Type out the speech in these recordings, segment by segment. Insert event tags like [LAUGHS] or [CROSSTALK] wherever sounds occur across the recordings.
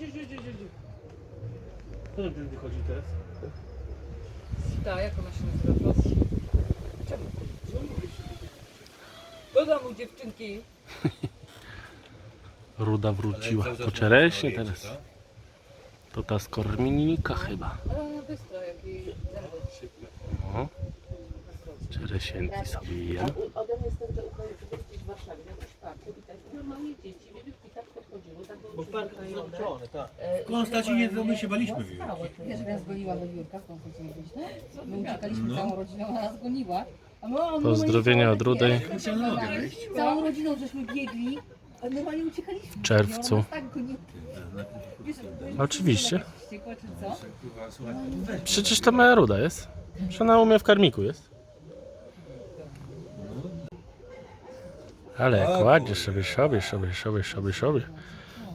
idź, idź, idź, idź. Kto tam tędy chodzi teraz? Tak, jak ona się nazywa? Proszę. Do domu dziewczynki. [LAUGHS] Ruda wróciła po czereśnie teraz. To ta z chyba. Ale ona bystra, jak jej zerwać. No. Czeresienki sobie jem. Ode mnie jest ten, że uprawiam w Warszawie, na jakimś parku i tak normalnie dzieci, wielkie tak podchodziły, tak było Bo park tak. E, W Konstancinie to my się baliśmy w Wiesz, jak ja zgoniła do Jurka w Konstancinie byliśmy? My uciekaliśmy No. całą rodziną, ona nas goniła. A my, a my Pozdrowienia od Rudej. Musiałem na nogę iść. Całą rodziną żeśmy biegli, a normalnie uciekaliśmy. W czerwcu. I ona nas tak goniła. Wiesz, byliśmy Oczywiście. jakieś wściekłe, czy co? Przecież to moja ruda jest. Że ona u mnie w karmiku jest. Ale jak ładnie sobie, sobie, sobie, sobie, sobie, sobie.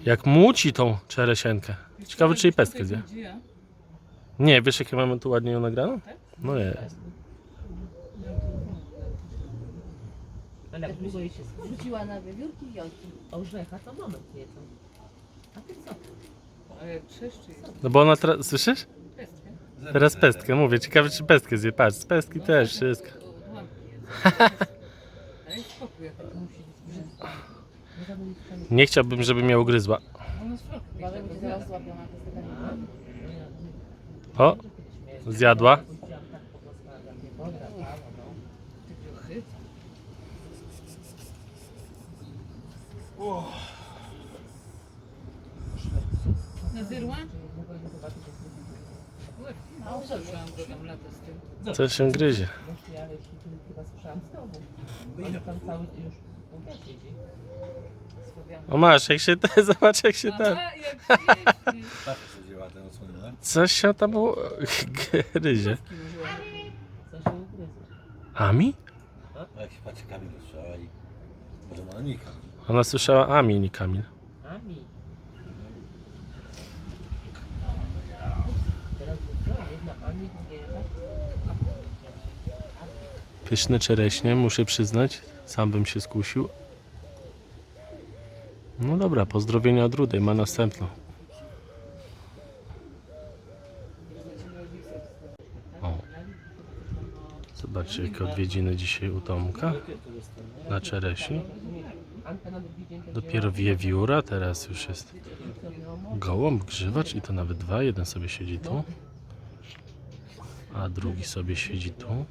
Jak muci tą czeresienkę. Ciekawe, czy jej pestkę zje. Nie, wiesz jakie mamy tu ładnie ją nagraną? No jest. Ale jak długo jej się Wróciła na wiewiórki i jolki. Orzecha to moment jedzą. A ty co? A jak trzeszczy jest. No bo ona teraz, słyszysz? Pestkę. Teraz pestkę, mówię. Ciekawe, czy pestkę zje. Patrz, z pestki też wszystko. Odłamki [LAUGHS] jest. Nie chciałbym, żeby mnie ugryzła. O, zjadła. Słyszałam go tam lata z tym. Co się gryzie? ale jeśli chyba słyszałam znowu. Tam cały już siedzi. O masz, jak się te, [LAUGHS] zobacz jak się ten. Aha, jak pięknie. Tak się wzięła ten odsłoniona. Coś się tam było- [LAUGHS] gryzie. Co się? Ami? A jak się patrzy Kamil strzała i... Może ma Nika. Ona słyszała Ami, nie Kamil. Ami. Teraz co? Jedna Ami, drugie tak? Pyszne czereśnie, muszę przyznać. Sam bym się skusił. No dobra, pozdrowienia od Rudej, ma następną. O. Zobaczcie, jakie odwiedziny dzisiaj u Tomka na czereśni. Dopiero wiewióra, teraz już jest gołąb, grzywacz i to nawet dwa. Jeden sobie siedzi tu, a drugi sobie siedzi tu.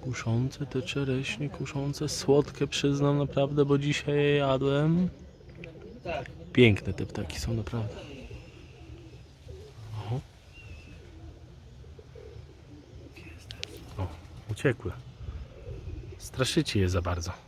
Kuszące te czereśnie, kuszące, słodkie przyznam naprawdę, bo dzisiaj je jadłem. Piękne te ptaki są naprawdę. O, o uciekły. Straszycie je za bardzo.